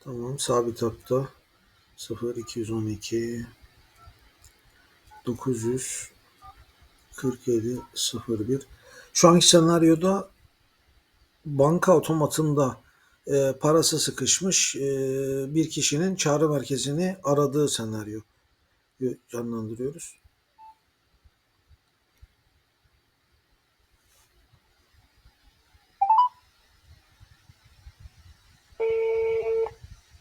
Tamam sabit hatta. 0 212 947 01 Şu anki senaryoda banka otomatında e, parası sıkışmış e, bir kişinin çağrı merkezini aradığı senaryo canlandırıyoruz.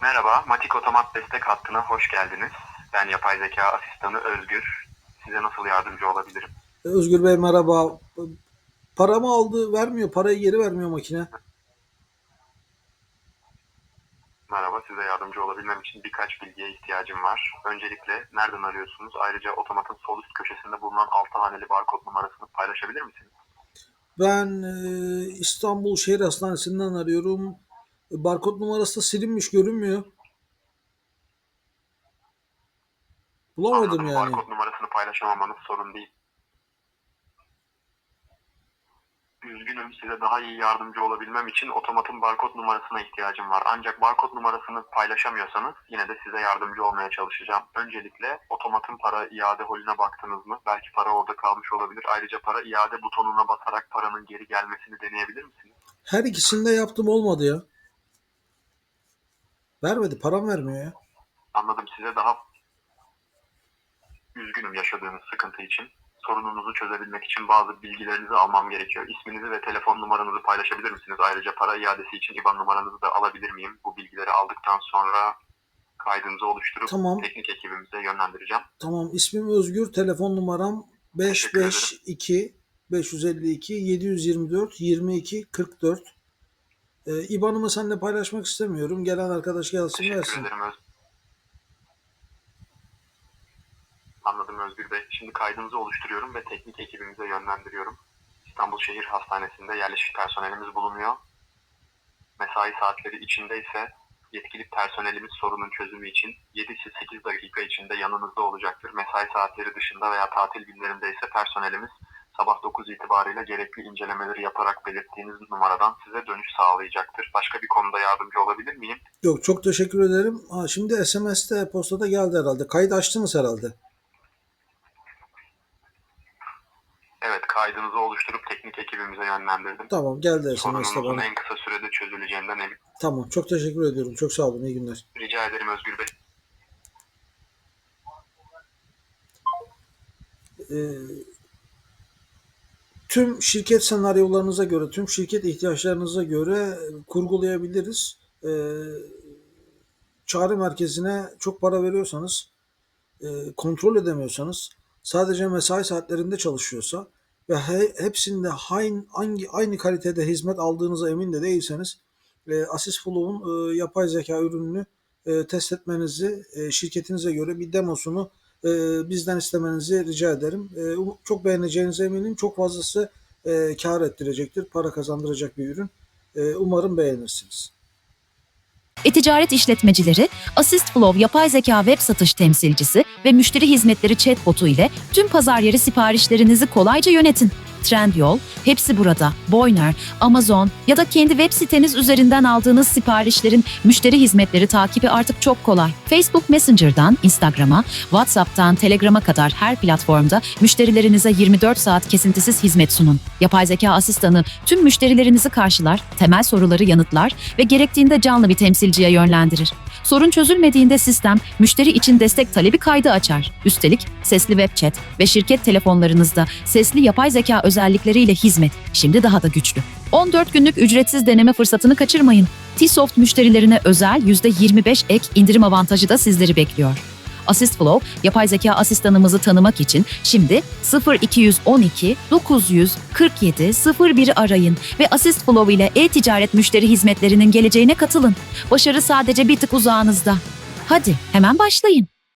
Merhaba, Matik Otomat Destek Hattı'na hoş geldiniz. Ben yapay zeka asistanı Özgür. Size nasıl yardımcı olabilirim? Özgür Bey merhaba. Paramı aldı vermiyor. Parayı geri vermiyor makine. Merhaba, size yardımcı olabilmem için birkaç bilgiye ihtiyacım var. Öncelikle nereden arıyorsunuz? Ayrıca otomatın sol üst köşesinde bulunan 6 haneli barkod numarasını paylaşabilir misiniz? Ben e, İstanbul Şehir Hastanesi'nden arıyorum. Barkod numarası da silinmiş görünmüyor. Bulamadım Anladım, yani. barkod numarasını paylaşamamanız sorun değil. Üzgünüm, size daha iyi yardımcı olabilmem için otomatın barkod numarasına ihtiyacım var. Ancak barkod numarasını paylaşamıyorsanız yine de size yardımcı olmaya çalışacağım. Öncelikle otomatın para iade holüne baktınız mı? Belki para orada kalmış olabilir. Ayrıca para iade butonuna basarak paranın geri gelmesini deneyebilir misiniz? Her ikisini de yaptım olmadı ya. Vermedi. Param vermiyor ya. Anladım, size daha üzgünüm yaşadığınız sıkıntı için. Sorununuzu çözebilmek için bazı bilgilerinizi almam gerekiyor. İsminizi ve telefon numaranızı paylaşabilir misiniz? Ayrıca para iadesi için IBAN numaranızı da alabilir miyim? Bu bilgileri aldıktan sonra kaydınızı oluşturup Tamam. teknik ekibimize yönlendireceğim. Tamam. ismim Özgür. Telefon numaram Teşekkür ederim. 552 552 724 22 44. Ee, İBAN'ımı seninle paylaşmak istemiyorum. Gelen arkadaş gelsin Teşekkür versin. ederim Öz. Anladım Özgür Bey. Şimdi kaydınızı oluşturuyorum ve teknik ekibimize yönlendiriyorum. İstanbul Şehir Hastanesi'nde yerleşik personelimiz bulunuyor. Mesai saatleri içinde ise yetkili personelimiz sorunun çözümü için 7-8 dakika içinde yanınızda olacaktır. Mesai saatleri dışında veya tatil günlerinde ise personelimiz sabah 9 itibariyle gerekli incelemeleri yaparak belirttiğiniz numaradan size dönüş sağlayacaktır. Başka bir konuda yardımcı olabilir miyim? Yok çok teşekkür ederim. Ha, şimdi SMS'te postada geldi herhalde. Kayıt açtınız herhalde. Evet kaydınızı oluşturup teknik ekibimize yönlendirdim. Tamam geldi SMS'te bana. en kısa sürede çözüleceğinden eminim. Tamam çok teşekkür ediyorum. Çok sağ olun. İyi günler. Rica ederim Özgür Bey. Ee, tüm şirket senaryolarınıza göre, tüm şirket ihtiyaçlarınıza göre kurgulayabiliriz. Ee, çağrı merkezine çok para veriyorsanız, e, kontrol edemiyorsanız, sadece mesai saatlerinde çalışıyorsa ve he- hepsinde aynı, hangi, aynı kalitede hizmet aldığınıza emin de değilseniz, e, Assist Flow'un e, yapay zeka ürününü e, test etmenizi, e, şirketinize göre bir demosunu e, bizden istemenizi rica ederim. E, çok beğeneceğinize eminim. Çok fazlası e, kar ettirecektir, para kazandıracak bir ürün. E, umarım beğenirsiniz. E-ticaret işletmecileri, Assist Flow yapay zeka web satış temsilcisi ve müşteri hizmetleri chatbotu ile tüm pazar yeri siparişlerinizi kolayca yönetin. Trendyol, hepsi burada, Boyner, Amazon ya da kendi web siteniz üzerinden aldığınız siparişlerin müşteri hizmetleri takibi artık çok kolay. Facebook Messenger'dan Instagram'a, WhatsApp'tan Telegram'a kadar her platformda müşterilerinize 24 saat kesintisiz hizmet sunun. Yapay zeka asistanı tüm müşterilerinizi karşılar, temel soruları yanıtlar ve gerektiğinde canlı bir temsilciye yönlendirir. Sorun çözülmediğinde sistem müşteri için destek talebi kaydı açar. Üstelik sesli web chat ve şirket telefonlarınızda sesli yapay zeka özellikleriyle hizmet şimdi daha da güçlü. 14 günlük ücretsiz deneme fırsatını kaçırmayın. T-Soft müşterilerine özel %25 ek indirim avantajı da sizleri bekliyor. Assist Flow, yapay zeka asistanımızı tanımak için şimdi 0212 947 01 arayın ve Assist Flow ile e-ticaret müşteri hizmetlerinin geleceğine katılın. Başarı sadece bir tık uzağınızda. Hadi hemen başlayın.